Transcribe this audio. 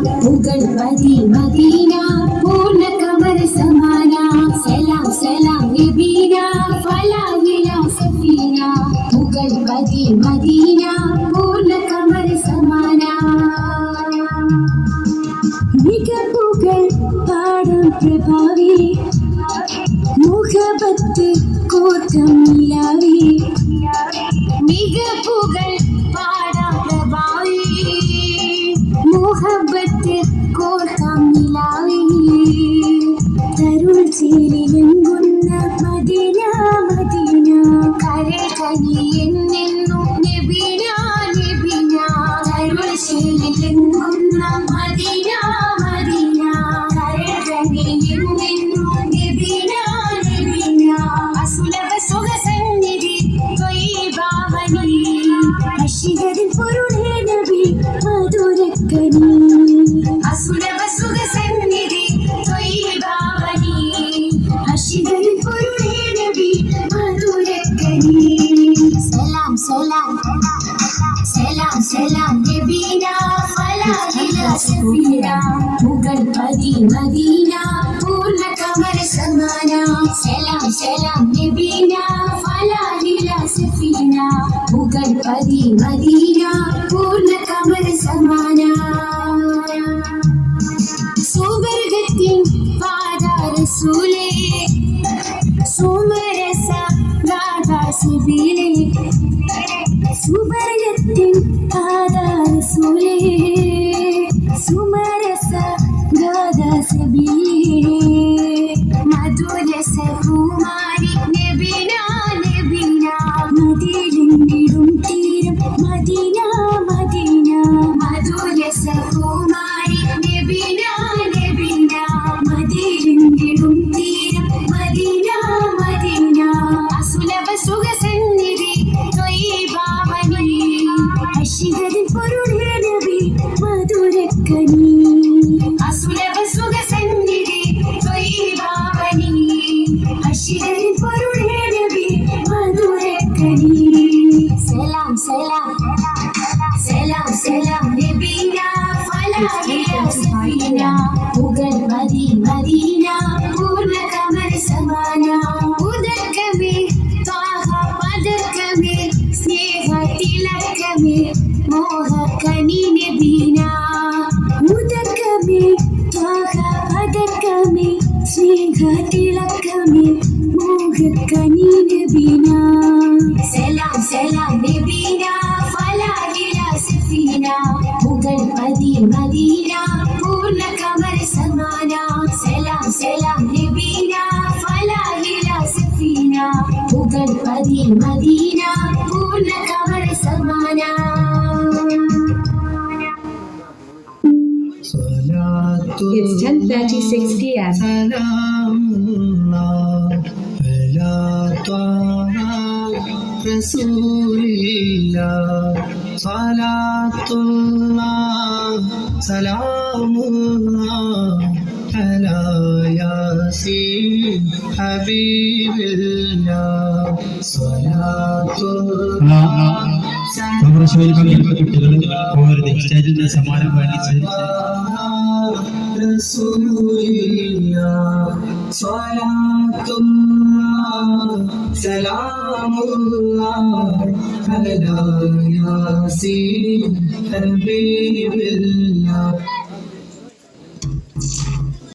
മുഗൾ പതി മദീന പൂർണ കമർ സമാന. സലാം സലാം നബീന ഫലാഹില സഫീന. മുഗൾ പതി മദീന പൂർണ കമർ സമാന. മികപ്പുകൾ പാടും പ്രഭാവി. മുഖപത്ത് കോർക്കം നിലാവി തരുൾ ചേരിലെങ്കുന്ന മദീന മദീന കരൾ കനിയെന്നു നബിന നബിന. തരുൾ ചേരിലെങ്കുന്ന മദീന മദീന കരൾ കനിയെന്നു നബിന നബിന. അസുലഭ സുഖസന്നിധി ത്വയ്യിബാവനി അഷികരിൽ പൊരുളേ നബി. മുഗൾ പതി മദീന പൂർണ കമർ സമാന സുഖസന്നിധി ത്വയ്യിബാവനി അഷികരിൽ പൊരുളേ നബി മധുരക്കനി. അസുലഭ സുഖസന്നിധി ത്വയ്യിബാവനി അഷികരിൽ പൊരുളേ നബി മധുരക്കനി. സലാം സലാം. സലാം സലാം. നബീന ഫലാഹില സഫീന. മുഗൾ മദി മദീന. പൂർണ കമർ സമാന. ഉദക്കമേ തിലക്കമേ മോഹ കനി നബീന. ഉദക്കമേ ത്വാഹ പദക്കമേ സ്നേഹ തിലക്കമേ മോഹ കനി നബീന. സലാം സലാം നബീന ഫലാഹില സഫീന. മുഗൾ പതി മദീന പൂർണ കമർ സമാന സലാം സലാം നബീന ഫലാഹില സഫീന. മുഗൾ പതി മദീന പൂർണ It's 10:36 p.m. سلام الله على طه رسول الله صلاة الله سلام الله على ياسين حبيب الله صلاة الله സമരശോയിൽ പങ്കെടുത്ത കുട്ടികൾ പോകരുത് സ്റ്റേജിൽ നിന്ന് സമ്മാനം വാങ്ങിച്ച് സലാമുള്ള